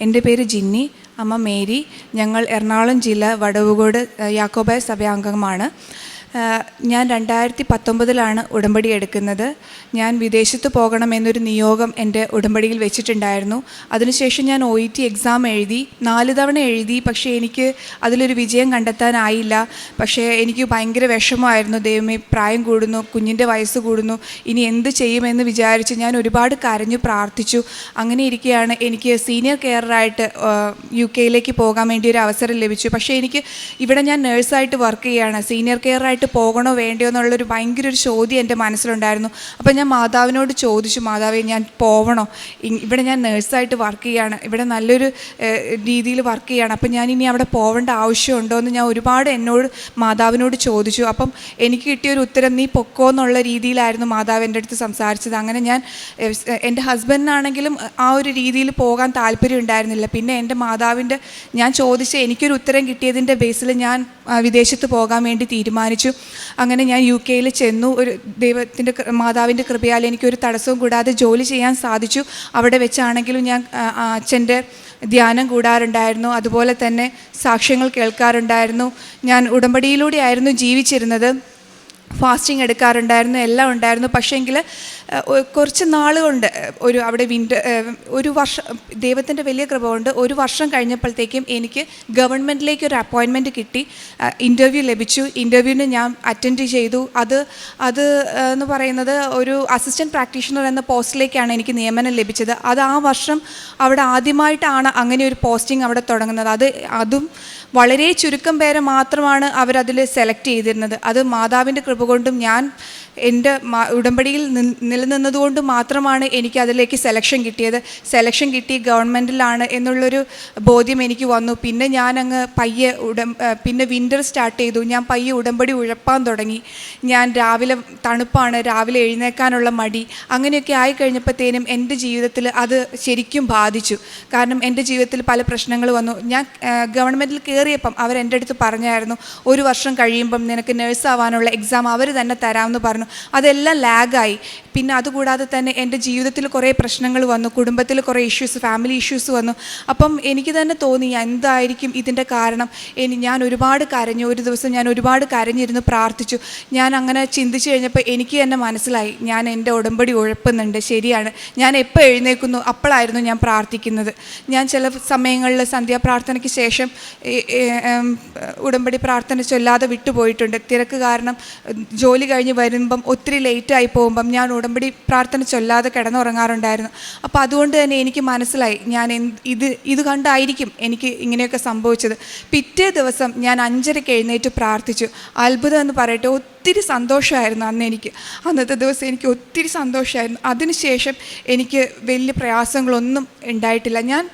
എന്റെ പേര് ജിന്നി അമ്മ മേരി. ഞങ്ങൾ എറണാകുളം ജില്ല വടവുകോട് യാക്കോബായ സഭയാംഗമാണ് ഞാൻ രണ്ടായിരത്തി പത്തൊമ്പതിലാണ് ഉടമ്പടി എടുക്കുന്നത്. ഞാൻ വിദേശത്ത് പോകണമെന്നൊരു നിയോഗം എന്റെ ഉടമ്പടിയിൽ വെച്ചിട്ടുണ്ടായിരുന്നു. അതിനുശേഷം ഞാൻ ഒ ഇ ടി എക്സാം എഴുതി നാല് തവണ എഴുതി പക്ഷേ എനിക്ക് അതിലൊരു വിജയം കണ്ടെത്താനായില്ല പക്ഷേ എനിക്ക് ഭയങ്കര വിഷമമായിരുന്നു. ദൈവമേ പ്രായം കൂടുന്നു കുഞ്ഞിന്റെ വയസ്സ് കൂടുന്നു ഇനി എന്ത് ചെയ്യുമെന്ന് വിചാരിച്ച് ഞാൻ ഒരുപാട് കരഞ്ഞു പ്രാർത്ഥിച്ചു. അങ്ങനെ ഇരിക്കുകയാണ് എനിക്ക് സീനിയർ കെയറായിട്ട് യു കെയിലേക്ക് പോകാൻ വേണ്ടി ഒരു അവസരം ലഭിച്ചു. പക്ഷേ എനിക്ക് ഇവിടെ ഞാൻ നേഴ്സായിട്ട് വർക്ക് ചെയ്യുകയാണ് സീനിയർ കെയറായിട്ട് പോകണോ വേണ്ടയോ എന്നുള്ളൊരു ഭയങ്കര ഒരു ചോദ്യം എന്റെ മനസ്സിലുണ്ടായിരുന്നു. അപ്പോൾ ഞാൻ മാതാവിനോട് ചോദിച്ചു മാതാവേ ഞാൻ പോവണോ? ഇവിടെ ഞാൻ നേഴ്സായിട്ട് വർക്ക് ചെയ്യുകയാണ് ഇവിടെ നല്ലൊരു രീതിയിൽ വർക്ക് ചെയ്യുകയാണ് അപ്പം ഞാൻ ഇനി അവിടെ പോവേണ്ട ആവശ്യമുണ്ടോ? എന്ന് ഞാൻ ഒരുപാട് എന്നോട് മാതാവിനോട് ചോദിച്ചു. അപ്പം എനിക്ക് കിട്ടിയൊരു ഉത്തരം നീ പൊക്കോ എന്നുള്ള രീതിയിലായിരുന്നു മാതാവ് എന്റെ അടുത്ത് സംസാരിച്ചത്. അങ്ങനെ ഞാൻ എന്റെ ഹസ്ബൻഡിനാണെങ്കിലും ആ ഒരു രീതിയിൽ പോകാൻ താല്പര്യം ഉണ്ടായിരുന്നില്ല. പിന്നെ എന്റെ മാതാവിന്റെ ഞാൻ ചോദിച്ച എനിക്കൊരു ഉത്തരം കിട്ടിയതിന്റെ ബേസിൽ ഞാൻ വിദേശത്ത് പോകാൻ വേണ്ടി തീരുമാനിച്ചു. അങ്ങനെ ഞാൻ യു കെയിൽ ചെന്നു. ഒരു ദൈവത്തിന്റെ മാതാവിന്റെ കൃപയാൽ എനിക്കൊരു തടസ്സവും കൂടാതെ ജോലി ചെയ്യാൻ സാധിച്ചു. അവിടെ വെച്ചാണെങ്കിലും ഞാൻ അച്ഛന്റെ ധ്യാനം കൂടാറുണ്ടായിരുന്നു. അതുപോലെ തന്നെ സാക്ഷ്യങ്ങൾ കേൾക്കാറുണ്ടായിരുന്നു. ഞാൻ ഉടമ്പടിയിലൂടെയായിരുന്നു ജീവിച്ചിരുന്നത്. ഫാസ്റ്റിംഗ് എടുക്കാറുണ്ടായിരുന്നു എല്ലാം ഉണ്ടായിരുന്നു. പക്ഷേങ്കിൽ കുറച്ച് നാളുകൊണ്ട് ഒരു അവിടെ വിന്റർ ഒരു വർഷം ദൈവത്തിന്റെ വലിയ കൃപ കൊണ്ട് ഒരു വർഷം കഴിഞ്ഞപ്പോഴത്തേക്കും എനിക്ക് ഗവൺമെന്റിലേക്ക് ഒരു അപ്പോയിൻമെന്റ് കിട്ടി. ഇന്റർവ്യൂ ലഭിച്ചു. ഇന്റർവ്യൂവിന് ഞാൻ അറ്റൻഡ് ചെയ്തു. അത് അത് എന്ന് പറയുന്നത് ഒരു അസിസ്റ്റന്റ് പ്രാക്ടീഷണർ എന്ന പോസ്റ്റിലേക്കാണ് എനിക്ക് നിയമനം ലഭിച്ചത്. അത് ആ വർഷം അവിടെ ആദ്യമായിട്ടാണ് അങ്ങനെ ഒരു പോസ്റ്റിംഗ് അവിടെ തുടങ്ങുന്നത്. അത് അതും വളരെ ചുരുക്കം പേരെ മാത്രമാണ് അവരതിൽ സെലക്ട് ചെയ്തിരുന്നത്. അത് മാതാവിന്റെ കൃപ കൊണ്ടും ഞാൻ എന്റെ ഉടമ്പടിയിൽ നിലനിന്നതുകൊണ്ട് മാത്രമാണ് എനിക്ക് അതിലേക്ക് സെലക്ഷൻ കിട്ടിയത്. സെലക്ഷൻ കിട്ടി ഗവൺമെന്റിലാണ് എന്നുള്ളൊരു ബോധ്യം എനിക്ക് വന്നു. പിന്നെ ഞാൻ അങ്ങ് പയ്യെ ഉടം പിന്നെ വിന്റർ സ്റ്റാർട്ട് ചെയ്തു. ഞാൻ പയ്യെ ഉടമ്പടി ഉഴപ്പാൻ തുടങ്ങി. ഞാൻ രാവിലെ തണുപ്പാണ് രാവിലെ എഴുന്നേക്കാനുള്ള മടി. അങ്ങനെയൊക്കെ ആയി കഴിഞ്ഞപ്പോഴത്തേനും എന്റെ ജീവിതത്തിൽ അത് ശരിക്കും ബാധിച്ചു. കാരണം എന്റെ ജീവിതത്തിൽ പല പ്രശ്നങ്ങൾ വന്നു. ഞാൻ ഗവൺമെന്റിൽ കയറിയപ്പം അവർ എന്റെ അടുത്ത് പറഞ്ഞായിരുന്നു ഒരു വർഷം കഴിയുമ്പം നിനക്ക് നേഴ്സ് ആവാനുള്ള എക്സാം അവർ തന്നെ തരാമെന്ന് പറഞ്ഞു. അതെല്ലാം ലാഗായി പിന്നെ അതുകൂടാതെ തന്നെ എന്റെ ജീവിതത്തിൽ കുറേ പ്രശ്നങ്ങൾ വന്നു കുടുംബത്തിൽ കുറേ ഇഷ്യൂസ് ഫാമിലി ഇഷ്യൂസ് വന്നു. അപ്പം എനിക്ക് തന്നെ തോന്നി എന്തായിരിക്കും ഇതിന്റെ കാരണം? ഇനി ഞാൻ ഒരുപാട് കരഞ്ഞു ഒരു ദിവസം ഞാൻ ഒരുപാട് കരഞ്ഞിരുന്നു പ്രാർത്ഥിച്ചു. ഞാൻ അങ്ങനെ ചിന്തിച്ചു കഴിഞ്ഞപ്പോൾ എനിക്ക് തന്നെ മനസ്സിലായി ഞാൻ എന്റെ ഉടമ്പടി ഉഴപ്പുന്നുണ്ട് ശരിയാണ്. ഞാൻ എപ്പോൾ എഴുന്നേക്കുന്നു അപ്പോഴായിരുന്നു ഞാൻ പ്രാർത്ഥിക്കുന്നത്. ഞാൻ ചില സമയങ്ങളിൽ സന്ധ്യാപ്രാർത്ഥനയ്ക്ക് ശേഷം ഉടമ്പടി പ്രാർത്ഥന ചൊല്ലാതെ വിട്ടുപോയിട്ടുണ്ട്. തിരക്ക് കാരണം ജോലി കഴിഞ്ഞ് വരുമ്പം ഒത്തിരി ലേറ്റായി പോകുമ്പം ഞാൻ ഉടമ്പടി പ്രാർത്ഥന ചൊല്ലാതെ കിടന്നുറങ്ങാറുണ്ടായിരുന്നു. അപ്പോൾ അതുകൊണ്ട് തന്നെ എനിക്ക് മനസ്സിലായി ഞാൻ ഇത് ഇത് കണ്ടായിരിക്കും എനിക്ക് ഇങ്ങനെയൊക്കെ സംഭവിച്ചത്. പിറ്റേ ദിവസം ഞാൻ അഞ്ചരയ്ക്ക് എഴുന്നേറ്റ് പ്രാർത്ഥിച്ചു. അത്ഭുതം എന്ന് പറയട്ടെ ഒത്തിരി സന്തോഷമായിരുന്നു അന്ന് എനിക്ക്. അന്നത്തെ ദിവസം എനിക്ക് ഒത്തിരി സന്തോഷമായിരുന്നു. അതിനുശേഷം എനിക്ക് വലിയ പ്രയാസങ്ങളൊന്നും ഉണ്ടായിട്ടില്ല. ഞാൻ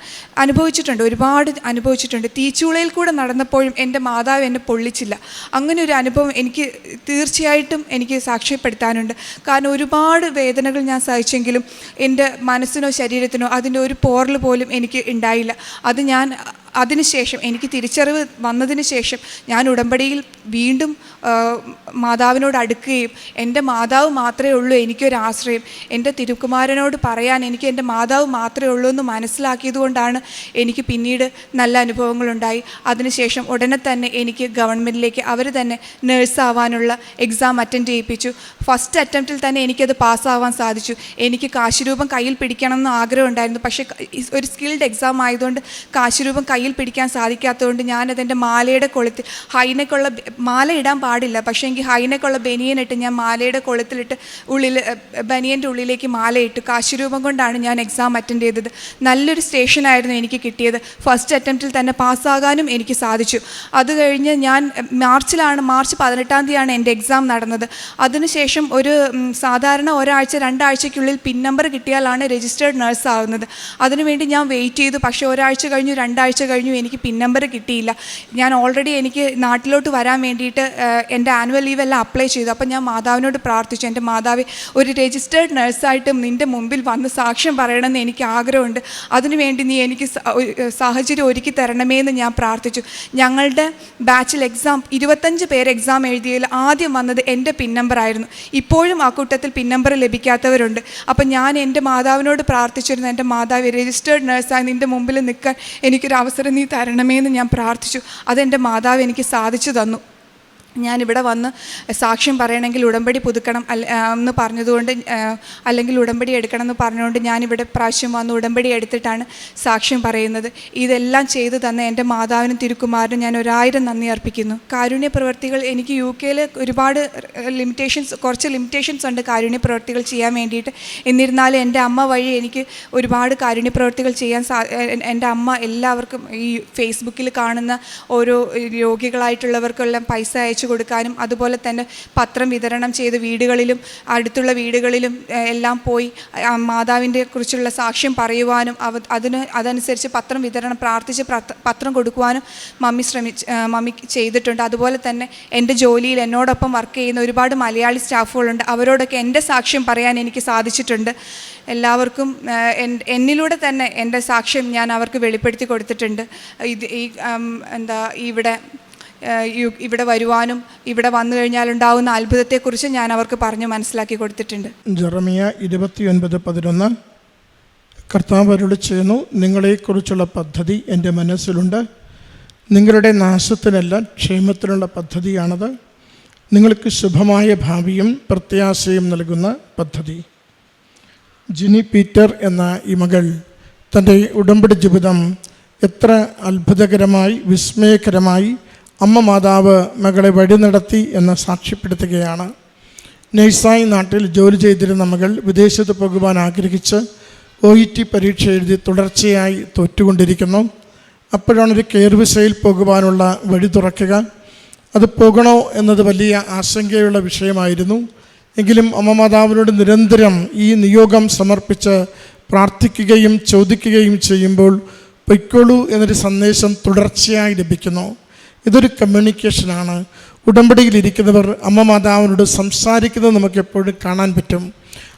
അനുഭവിച്ചിട്ടുണ്ട് ഒരുപാട് അനുഭവിച്ചിട്ടുണ്ട്. തീച്ചൂളയിൽ കൂടെ നടന്നപ്പോഴും എന്റെ മാതാവ് എന്നെ പൊള്ളിച്ചില്ല. അങ്ങനെ ഒരു അനുഭവം എനിക്ക് തീർച്ചയായിട്ടും എനിക്ക് സാക്ഷ്യപ്പെടുത്താനുണ്ട്. കാരണം ഒരുപാട് വേദനകൾ ഞാൻ സഹിച്ചെങ്കിലും എന്റെ മനസ്സിനോ ശരീരത്തിനോ അതിന്റെ ഒരു പോറൽ പോലും എനിക്ക് ഉണ്ടായില്ല. അത് ഞാൻ അതിനുശേഷം എനിക്ക് തിരിച്ചറിവ് വന്നതിന് ശേഷം ഞാൻ ഉടമ്പടിയിൽ വീണ്ടും മാതാവിനോട് അടുക്കുകയും എന്റെ മാതാവ് മാത്രമേ ഉള്ളൂ എനിക്കൊരാശ്രയം എന്റെ തിരുക്കുമാരനോട് പറയാൻ എനിക്ക് എന്റെ മാതാവ് മാത്രമേ ഉള്ളൂ എന്ന് മനസ്സിലാക്കിയതുകൊണ്ടാണ് എനിക്ക് പിന്നീട് നല്ല അനുഭവങ്ങളുണ്ടായി അതിനുശേഷം ഉടനെ തന്നെ എനിക്ക് ഗവൺമെന്റിലേക്ക് അവർ തന്നെ നേഴ്സാവാനുള്ള എക്സാം അറ്റൻഡ് ചെയ്യിപ്പിച്ചു. ഫസ്റ്റ് അറ്റംപ്റ്റിൽ തന്നെ എനിക്കത് പാസ്സാവാൻ സാധിച്ചു. എനിക്ക് കാശുരൂപം കയ്യിൽ പിടിക്കണം എന്ന് ആഗ്രഹമുണ്ടായിരുന്നു പക്ഷേ ഒരു സ്കിൽഡ് എക്സാം ആയതുകൊണ്ട് കാശുരൂപം കയ്യിൽ പിടിക്കാൻ സാധിക്കാത്തതുകൊണ്ട് ഞാനതെന്റെ മാലയുടെ കൊളുത്തിൽ ഹൈനക്കുള്ള മാല ഇടാൻ പാടില്ല. പക്ഷേ എനിക്ക് ഹൈനക്കുള്ള ബനിയനിട്ട് ഞാൻ മാലയുടെ കൊളുത്തിലിട്ട് ഉള്ളിൽ ബനിയന്റെ ഉള്ളിലേക്ക് മാല ഇട്ടു. കാശുരൂപം കൊണ്ടാണ് ഞാൻ എക്സാം അറ്റൻഡ് ചെയ്തത്. നല്ലൊരു സ്റ്റേഷനായിരുന്നു എനിക്ക് കിട്ടിയത്. ഫസ്റ്റ് അറ്റംപ്റ്റിൽ തന്നെ പാസ്സാകാനും എനിക്ക് സാധിച്ചു. അത് കഴിഞ്ഞ് ഞാൻ മാർച്ചിലാണ് മാർച്ച് പതിനെട്ടാം തീയതിയാണ് എന്റെ എക്സാം നടന്നത്. അതിനുശേഷം ഒരു സാധാരണ ഒരാഴ്ച രണ്ടാഴ്ചയ്ക്കുള്ളിൽ പിൻ നമ്പർ കിട്ടിയാലാണ് രജിസ്റ്റേർഡ് നഴ്സ് ആവുന്നത്. അതിനുവേണ്ടി ഞാൻ വെയിറ്റ് ചെയ്തു. പക്ഷേ ഒരാഴ്ച കഴിഞ്ഞു രണ്ടാഴ്ച കഴിഞ്ഞു എനിക്ക് പിൻ നമ്പർ കിട്ടിയില്ല. ഞാൻ ഓൾറെഡി എനിക്ക് നാട്ടിലോട്ട് വരാൻ വേണ്ടിയിട്ട് എന്റെ ആനുവൽ ലീവ് എല്ലാം അപ്ലൈ ചെയ്തു. അപ്പം ഞാൻ മാതാവിനോട് പ്രാർത്ഥിച്ചു. എന്റെ മാതാവ് ഒരു രജിസ്റ്റേർഡ് നഴ്സായിട്ടും നിന്റെ മുമ്പിൽ വന്ന് സാക്ഷ്യം പറയണമെന്ന് എനിക്ക് ആഗ്രഹമുണ്ട്. അതിനുവേണ്ടി നീ എനിക്ക് സാഹചര്യം ഒരുക്കി തരണമേ എന്ന് ഞാൻ പ്രാർത്ഥിച്ചു. ഞങ്ങളുടെ ബാച്ചിൽ എക്സാം ഇരുപത്തഞ്ച് പേര് എക്സാം എഴുതിയതിൽ ആദ്യം വന്നത് എന്റെ പിൻ നമ്പർ ആയിരുന്നു. ഇപ്പോഴും ആ കൂട്ടത്തിൽ പിൻ നമ്പർ ലഭിക്കാത്തവരുണ്ട്. അപ്പം ഞാൻ എന്റെ മാതാവിനോട് പ്രാർത്ഥിച്ചിരുന്നു. എന്റെ മാതാവ് രജിസ്റ്റേർഡ് നഴ്സായി നിന്റെ മുമ്പിൽ നിൽക്കാൻ എനിക്കൊരു അവസരം നീ തരണമേ എന്ന് ഞാൻ പ്രാർത്ഥിച്ചു. അതെന്റെ മാതാവ് എനിക്ക് സാധിച്ചു തന്നു. ഞാനിവിടെ വന്ന് സാക്ഷ്യം പറയണമെങ്കിൽ ഉടമ്പടി പുതുക്കണം അല്ല എന്ന് പറഞ്ഞതുകൊണ്ട് അല്ലെങ്കിൽ ഉടമ്പടി എടുക്കണം എന്ന് പറഞ്ഞുകൊണ്ട് ഞാനിവിടെ പ്രാവശ്യം വന്ന് ഉടമ്പടി എടുത്തിട്ടാണ് സാക്ഷ്യം പറയുന്നത്. ഇതെല്ലാം ചെയ്തു തന്ന എന്റെ മാതാവിനും തിരുക്കുമാരനും ഞാൻ ഒരായിരം നന്ദി അർപ്പിക്കുന്നു. കാരുണ്യ പ്രവർത്തികൾ എനിക്ക് യു കെയിൽ ഒരുപാട് ലിമിറ്റേഷൻസ് കുറച്ച് ലിമിറ്റേഷൻസ് ഉണ്ട് കാരുണ്യ പ്രവർത്തികൾ ചെയ്യാൻ വേണ്ടിയിട്ട്. എന്നിരുന്നാലും എന്റെ അമ്മ വഴി എനിക്ക് ഒരുപാട് കാരുണ്യ പ്രവർത്തികൾ ചെയ്യാൻ സാ എന്റെ അമ്മ എല്ലാവർക്കും ഈ ഫേസ്ബുക്കിൽ കാണുന്ന ഓരോ രോഗികളായിട്ടുള്ളവർക്കെല്ലാം പൈസ അയച്ചു കൊടുക്കാനും അതുപോലെ തന്നെ പത്രം വിതരണം ചെയ്ത് വീടുകളിലും അടുത്തുള്ള വീടുകളിലും എല്ലാം പോയി മാതാവിന്റെ കുറിച്ചുള്ള സാക്ഷ്യം പറയുവാനും അവ അതിന് അതനുസരിച്ച് പത്രം വിതരണം പ്രാർത്ഥിച്ച് പത്രം കൊടുക്കുവാനും മമ്മി ശ്രമിച്ച് മമ്മി ചെയ്തിട്ടുണ്ട്. അതുപോലെ തന്നെ എന്റെ ജോലിയിൽ എന്നോടൊപ്പം വർക്ക് ചെയ്യുന്ന ഒരുപാട് മലയാളി സ്റ്റാഫുകളുണ്ട്. അവരോടൊക്കെ എന്റെ സാക്ഷ്യം പറയാൻ എനിക്ക് സാധിച്ചിട്ടുണ്ട്. എല്ലാവർക്കും എന്നിലൂടെ തന്നെ എന്റെ സാക്ഷ്യം ഞാൻ അവർക്ക് വെളിപ്പെടുത്തി കൊടുത്തിട്ടുണ്ട്. ഇത് ഈ എന്താ ഇവിടെ ഇവിടെ വരുവാനും ഇവിടെ വന്നു കഴിഞ്ഞാൽ ഉണ്ടാവുന്ന അത്ഭുതത്തെക്കുറിച്ച് ഞാൻ അവർക്ക് പറഞ്ഞു മനസ്സിലാക്കി കൊടുത്തിട്ടുണ്ട്. ജെറമിയ ഇരുപത്തിയൊൻപത് പതിനൊന്ന്. കർത്താവ് അരുളി ചെയ്യുന്നു നിങ്ങളെക്കുറിച്ചുള്ള പദ്ധതി എന്റെ മനസ്സിലുണ്ട്. നിങ്ങളുടെ നാശത്തിനല്ല ക്ഷേമത്തിനുള്ള പദ്ധതിയാണത്. നിങ്ങൾക്ക് ശുഭമായ ഭാവിയും പ്രത്യാശയും നൽകുന്ന പദ്ധതി. ജിനി പീറ്റർ എന്ന ഈ മകൾ തന്റെ ഉടമ്പടി ജീവിതം എത്ര അത്ഭുതകരമായി വിസ്മയകരമായി അമ്മ മാതാവ് മകളെ വഴി നടത്തി എന്ന് സാക്ഷ്യപ്പെടുത്തുകയാണ്. നഴ്സായി നാട്ടിൽ ജോലി ചെയ്തിരുന്ന മകൾ വിദേശത്ത് പോകുവാൻ ആഗ്രഹിച്ച് ഒ ഇ ടി പരീക്ഷ എഴുതി തുടർച്ചയായി തോറ്റുകൊണ്ടിരിക്കുന്നു. അപ്പോഴാണ് ഒരു കെയർ വിസയിൽ പോകുവാനുള്ള വഴി തുറക്കുക. അത് പോകണോ എന്നത് വലിയ ആശങ്കയുള്ള വിഷയമായിരുന്നു. എങ്കിലും അമ്മ മാതാവിനോട് നിരന്തരം ഈ നിയോഗം സമർപ്പിച്ച് പ്രാർത്ഥിക്കുകയും ചോദിക്കുകയും ചെയ്യുമ്പോൾ പൊയ്ക്കോളൂ എന്നൊരു സന്ദേശം തുടർച്ചയായി ലഭിക്കുന്നു. ഇതൊരു കമ്മ്യൂണിക്കേഷനാണ് ഉടമ്പടിയിലിരിക്കുന്നവർ അമ്മ മാതാവിനോട് സംസാരിക്കുന്നത് നമുക്ക് എപ്പോഴും കാണാൻ പറ്റും.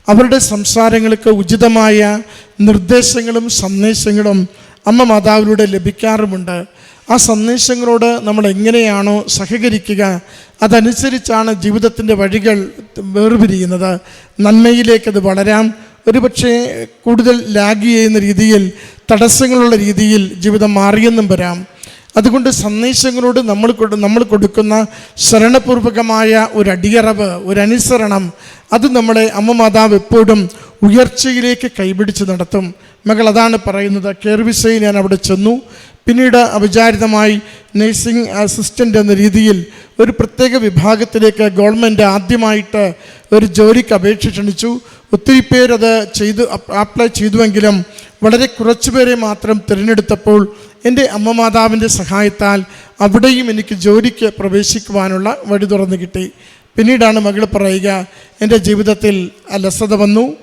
അവരുടെ സംസാരങ്ങൾക്ക് ഉചിതമായ നിർദ്ദേശങ്ങളും സന്ദേശങ്ങളും അമ്മ മാതാവിലൂടെ ലഭിക്കാറുമുണ്ട്. ആ സന്ദേശങ്ങളോട് നമ്മൾ എങ്ങനെയാണോ സഹകരിക്കുക അതനുസരിച്ചാണ് ജീവിതത്തിന്റെ വഴികൾ വേർപിരിയുന്നത്. നന്മയിലേക്ക് അത് വളരാം. ഒരുപക്ഷെ കൂടുതൽ ലാഗ് ചെയ്യുന്ന രീതിയിൽ തടസ്സങ്ങളുള്ള രീതിയിൽ ജീവിതം മാറിയെന്നും വരാം. അതുകൊണ്ട് സന്ദേശങ്ങളോട് നമ്മൾ കൊടു നമ്മൾ കൊടുക്കുന്ന ശരണപൂർവകമായ ഒരു അടിയറവ് ഒരു അനുസരണം അത് നമ്മളെ അമ്മ മാതാവ് എപ്പോഴും ഉയർച്ചയിലേക്ക് കൈപിടിച്ച് നടത്തും. മകൾ അതാണ് പറയുന്നത് കേർവിസയിൽ ഞാൻ അവിടെ ചെന്നു. പിന്നീട് അവിചാരിതമായി നഴ്സിംഗ് അസിസ്റ്റന്റ് എന്ന രീതിയിൽ ഒരു പ്രത്യേക വിഭാഗത്തിലേക്ക് ഗവൺമെന്റ് ആദ്യമായിട്ട് ഒരു ജോലിക്ക് അപേക്ഷ ക്ഷണിച്ചു. ഒത്തിരി പേരത് ചെയ്തു അപ്ലൈ ചെയ്തുവെങ്കിലും വളരെ കുറച്ച് പേരെ മാത്രം തിരഞ്ഞെടുത്തപ്പോൾ എന്റെ അമ്മ മാതാവിന്റെ സഹായത്താൽ അവിടെയും എനിക്ക് ജോലിക്ക് പ്രവേശിക്കുവാനുള്ള വഴി തുറന്നു കിട്ടി. പിന്നീടാണ് മകൾ പറയുക എന്റെ ജീവിതത്തിൽ അലസത വന്നു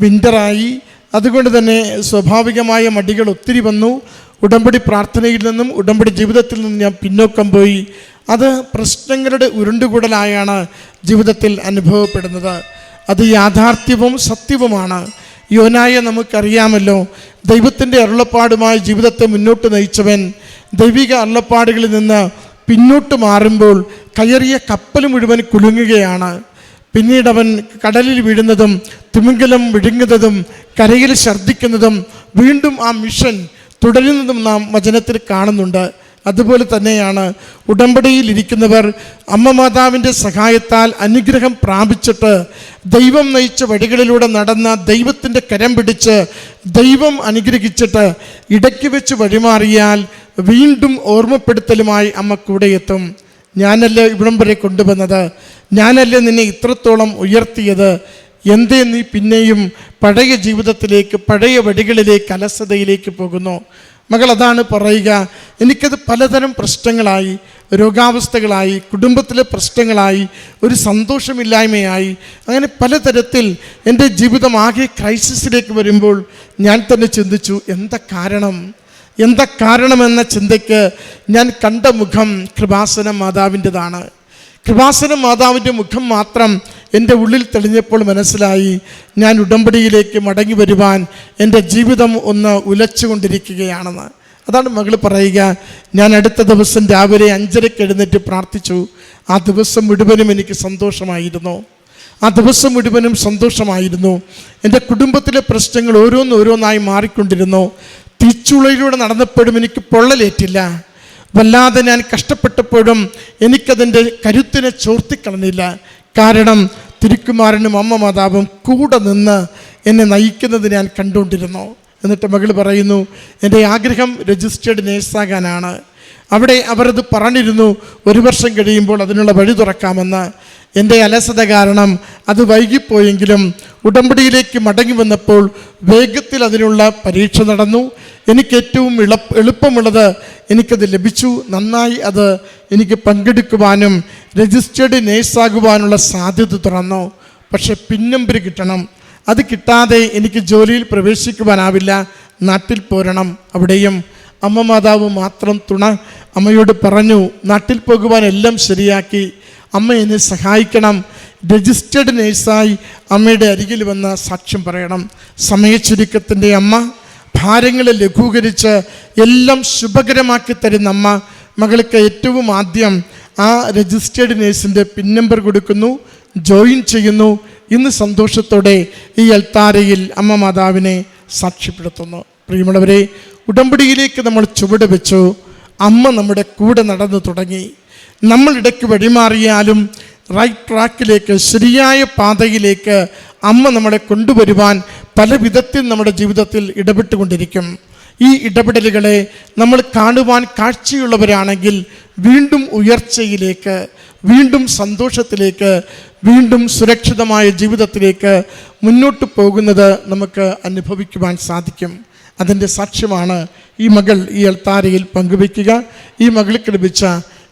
വിന്ററായി അതുകൊണ്ട് തന്നെ സ്വാഭാവികമായ മടികൾ ഒത്തിരി വന്നു. ഉടമ്പടി പ്രാർത്ഥനയിൽ നിന്നും ഉടമ്പടി ജീവിതത്തിൽ നിന്നും ഞാൻ പിന്നോക്കം പോയി. അത് പ്രശ്നങ്ങളുടെ ഉരുണ്ടുകൂടലായാണ് ജീവിതത്തിൽ അനുഭവപ്പെടുന്നത്. അത് യാഥാർത്ഥ്യവും സത്യവുമാണ്. യോനായെ നമുക്കറിയാമല്ലോ. ദൈവത്തിന്റെ അരുളപ്പാടുമായി ജീവിതത്തെ മുന്നോട്ട് നയിച്ചവൻ ദൈവിക അരുളപ്പാടുകളിൽ നിന്ന് പിന്നോട്ട് മാറുമ്പോൾ കയറിയ കപ്പൽ മുഴുവൻ കുലുങ്ങുകയാണ്. പിന്നീട് അവൻ കടലിൽ വീഴുന്നതും തിമിംഗലം വിഴുങ്ങുന്നതും കരയിൽ ഛർദ്ദിക്കുന്നതും വീണ്ടും ആ മിഷൻ തുടരുന്നതും നാം വചനത്തിൽ കാണുന്നുണ്ട്. അതുപോലെ തന്നെയാണ് ഉടമ്പടിയിലിരിക്കുന്നവർ അമ്മ മാതാവിന്റെ സഹായത്താൽ അനുഗ്രഹം പ്രാപിച്ചിട്ട് ദൈവം നയിച്ച വഴികളിലൂടെ നടന്ന ദൈവത്തിന്റെ കരം പിടിച്ച് ദൈവം അനുഗ്രഹിച്ചിട്ട് ഇടയ്ക്ക് വെച്ച് വഴിമാറിയാൽ വീണ്ടും ഓർമ്മപ്പെടുത്തലുമായി അമ്മ കൂടെ എത്തും. ഞാനല്ലേ ഇവിടം വരെ കൊണ്ടുവന്നത്? ഞാനല്ലേ നിന്നെ ഇത്രത്തോളം ഉയർത്തിയത്? എന്തേ നീ പിന്നെയും പഴയ ജീവിതത്തിലേക്ക് പഴയ വഴികളിലേക്ക് അലസതയിലേക്ക് പോകുന്നു? മകൾ അതാണ് പറയുക. എനിക്കത് പലതരം പ്രശ്നങ്ങളായി രോഗാവസ്ഥകളായി കുടുംബത്തിലെ പ്രശ്നങ്ങളായി ഒരു സന്തോഷമില്ലായ്മയായി അങ്ങനെ പലതരത്തിൽ എന്റെ ജീവിതം ആകെ ക്രൈസിസിലേക്ക് വരുമ്പോൾ ഞാൻ തന്നെ ചിന്തിച്ചു എന്താ കാരണം? എന്താ കാരണമെന്ന ചിന്തയ്ക്ക് ഞാൻ കണ്ട മുഖം കൃപാസന മാതാവിന്റെതാണ്. കൃപാസന മാതാവിന്റെ മുഖം മാത്രം എന്റെ ഉള്ളിൽ തെളിഞ്ഞപ്പോൾ മനസ്സിലായി ഞാൻ ഉടമ്പടിയിലേക്ക് മടങ്ങി വരുവാൻ എന്റെ ജീവിതം ഒന്ന് ഉലച്ചുകൊണ്ടിരിക്കുകയാണെന്ന്. അതാണ് മകൾ പറയുക ഞാൻ അടുത്ത ദിവസം രാവിലെ അഞ്ചരയ്ക്ക് എഴുന്നേറ്റ് പ്രാർത്ഥിച്ചു. ആ ദിവസം മുഴുവനും എനിക്ക് സന്തോഷമായിരുന്നു. ആ ദിവസം മുഴുവനും സന്തോഷമായിരുന്നു. എന്റെ കുടുംബത്തിലെ പ്രശ്നങ്ങൾ ഓരോന്നോരോന്നായി മാറിക്കൊണ്ടിരുന്നു. തീച്ചുളയിലൂടെ നടന്നപ്പോഴും എനിക്ക് പൊള്ളലേറ്റില്ല. വല്ലാതെ ഞാൻ കഷ്ടപ്പെട്ടപ്പോഴും എനിക്കതിന്റെ കരുത്തിനെ ചോർത്തിക്കളഞ്ഞില്ല. കാരണം തിരുക്കുമാരനും അമ്മ മാതാവും കൂടെ നിന്ന് എന്നെ നയിക്കുന്നത് ഞാൻ കണ്ടുകൊണ്ടിരുന്നു. എന്നിട്ട് മകൾ പറയുന്നു എന്റെ ആഗ്രഹം രജിസ്റ്റേർഡ് നേഴ്സാകാനാണ്. അവിടെ അവരത് പറഞ്ഞിരുന്നു ഒരു വർഷം കഴിയുമ്പോൾ അതിനുള്ള വഴി തുറക്കാമെന്ന്. എന്റെ അലസത കാരണം അത് വൈകിപ്പോയെങ്കിലും ഉടമ്പടിയിലേക്ക് മടങ്ങി വന്നപ്പോൾ വേഗത്തിൽ അതിനുള്ള പരീക്ഷ നടന്നു. എനിക്ക് ഏറ്റവും എളുപ്പ എളുപ്പമുള്ളത് എനിക്കത് ലഭിച്ചു. നന്നായി അത് എനിക്ക് പങ്കെടുക്കുവാനും രജിസ്റ്റേർഡ് നേഴ്സാകുവാനുള്ള സാധ്യത തുറന്നു. പക്ഷെ പിന്നമ്പര് കിട്ടണം. അത് കിട്ടാതെ എനിക്ക് ജോലിയിൽ പ്രവേശിക്കുവാനാവില്ല. നാട്ടിൽ പോരണം. അവിടെയും അമ്മ മാതാവ് മാത്രം തുണ അമ്മയോട് പറഞ്ഞു നാട്ടിൽ പോകുവാൻ എല്ലാം ശരിയാക്കി. അമ്മ എന്നെ സഹായിക്കണം. രജിസ്റ്റേഡ് നേഴ്സായി അമ്മയുടെ അരികിൽ വന്ന് സാക്ഷ്യം പറയണം. സമയച്ചുരുക്കത്തിന്റെ അമ്മ ഭാരങ്ങളെ ലഘൂകരിച്ച് എല്ലാം ശുഭകരമാക്കി തരുന്ന അമ്മ. മകൾക്ക് ഏറ്റവും ആദ്യം ആ രജിസ്റ്റേഡ് നേഴ്സിന്റെ പിൻ നമ്പർ കൊടുക്കുന്നു ജോയിൻ ചെയ്യുന്നു. ഇന്ന് സന്തോഷത്തോടെ ഈ അൽത്താരയിൽ അമ്മ മാതാവിനെ സാക്ഷ്യപ്പെടുത്തുന്നു. പ്രിയമുള്ളവരെ ഉടമ്പടിയിലേക്ക് നമ്മൾ ചുവട് വെച്ചു. അമ്മ നമ്മുടെ കൂടെ നടന്നു തുടങ്ങി. നമ്മൾ ഇടയ്ക്ക് വഴിമാറിയാലും റൈറ്റ് ട്രാക്കിലേക്ക് ശരിയായ പാതയിലേക്ക് അമ്മ നമ്മളെ കൊണ്ടുവരുവാൻ പല വിധത്തിൽ നമ്മുടെ ജീവിതത്തിൽ ഇടപെട്ടുകൊണ്ടിരിക്കും. ഈ ഇടപെടലുകളെ നമ്മൾ കാണുവാൻ കാഴ്ചയുള്ളവരാണെങ്കിൽ വീണ്ടും ഉയർച്ചയിലേക്ക് വീണ്ടും സന്തോഷത്തിലേക്ക് വീണ്ടും സുരക്ഷിതമായ ജീവിതത്തിലേക്ക് മുന്നോട്ട് പോകുന്നത് നമുക്ക് അനുഭവിക്കുവാൻ സാധിക്കും. അതിന്റെ സാക്ഷ്യമാണ് ഈ മകൾ ഈ അൾത്താരയിൽ പങ്കുവയ്ക്കുക. ഈ മകൾക്ക് ലഭിച്ച